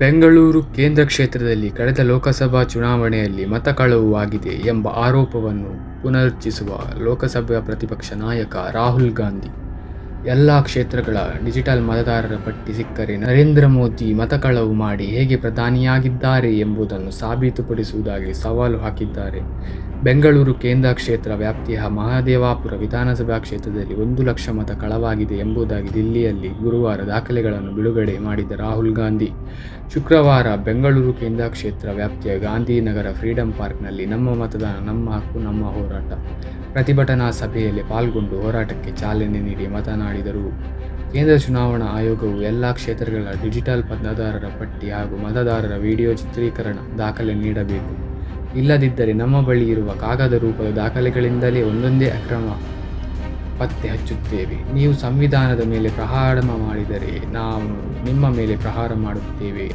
ಬೆಂಗಳೂರು ಕೇಂದ್ರ ಕ್ಷೇತ್ರದಲ್ಲಿ ಕಳೆದ ಲೋಕಸಭಾ ಚುನಾವಣೆಯಲ್ಲಿ ಮತ ಆಗಿದೆ ಎಂಬ ಆರೋಪವನ್ನು ಪುನರುಚ್ಚಿಸುವ ಲೋಕಸಭಾ ಪ್ರತಿಪಕ್ಷ ನಾಯಕ ರಾಹುಲ್ ಗಾಂಧಿ. ಎಲ್ಲ ಕ್ಷೇತ್ರಗಳ ಡಿಜಿಟಲ್ ಮತದಾರರ ಪಟ್ಟಿ ಸಿಕ್ಕರೆ ನರೇಂದ್ರ ಮೋದಿ ಮತಕಳವು ಮಾಡಿ ಹೇಗೆ ಪ್ರಧಾನಿಯಾಗಿದ್ದಾರೆ ಎಂಬುದನ್ನು ಸಾಬೀತುಪಡಿಸುವುದಾಗಿ ಸವಾಲು ಹಾಕಿದ್ದಾರೆ. ಬೆಂಗಳೂರು ಕೇಂದ್ರ ಕ್ಷೇತ್ರ ವ್ಯಾಪ್ತಿಯ ಮಹಾದೇವಾಪುರ ವಿಧಾನಸಭಾ ಕ್ಷೇತ್ರದಲ್ಲಿ ಒಂದು ಲಕ್ಷ ಮತ ಕಳವಾಗಿದೆ ಎಂಬುದಾಗಿ ದಿಲ್ಲಿಯಲ್ಲಿ ಗುರುವಾರ ದಾಖಲೆಗಳನ್ನು ಬಿಡುಗಡೆ ಮಾಡಿದ ರಾಹುಲ್ ಗಾಂಧಿ. ಶುಕ್ರವಾರ ಬೆಂಗಳೂರು ಕೇಂದ್ರ ಕ್ಷೇತ್ರ ವ್ಯಾಪ್ತಿಯ ಗಾಂಧಿನಗರ ಫ್ರೀಡಂ ಪಾರ್ಕ್ನಲ್ಲಿ ನಮ್ಮ ಮತದಾನ, ನಮ್ಮ ಹಕ್ಕು, ನಮ್ಮ ಹೋರಾಟ. ಪ್ರತಿಭಟನಾ ಸಭೆಯಲ್ಲಿ ಪಾಲ್ಗೊಂಡು ಹೋರಾಟಕ್ಕೆ ಚಾಲನೆ ನೀಡಿ ಮಾತನಾಡಿದರು. ಕೇಂದ್ರ ಚುನಾವಣಾ ಆಯೋಗವು ಎಲ್ಲ ಕ್ಷೇತ್ರಗಳ ಡಿಜಿಟಲ್ ಮತದಾರರ ಪಟ್ಟಿ ಹಾಗೂ ಮತದಾರರ ವಿಡಿಯೋ ಚಿತ್ರೀಕರಣ ದಾಖಲೆ ನೀಡಬೇಕು. ಇಲ್ಲದಿದ್ದರೆ ನಮ್ಮ ಬಳಿ ಇರುವ ಕಾಗದ ರೂಪದ ದಾಖಲೆಗಳಿಂದಲೇ ಒಂದೊಂದೇ ಅಕ್ರಮ ಪತ್ತೆ ಹಚ್ಚುತ್ತೇವೆ. ನೀವು ಸಂವಿಧಾನದ ಮೇಲೆ ಪ್ರಹಾರ ಮಾಡಿದರೆ ನಾವು ನಿಮ್ಮ ಮೇಲೆ ಪ್ರಹಾರ ಮಾಡುತ್ತೇವೆ.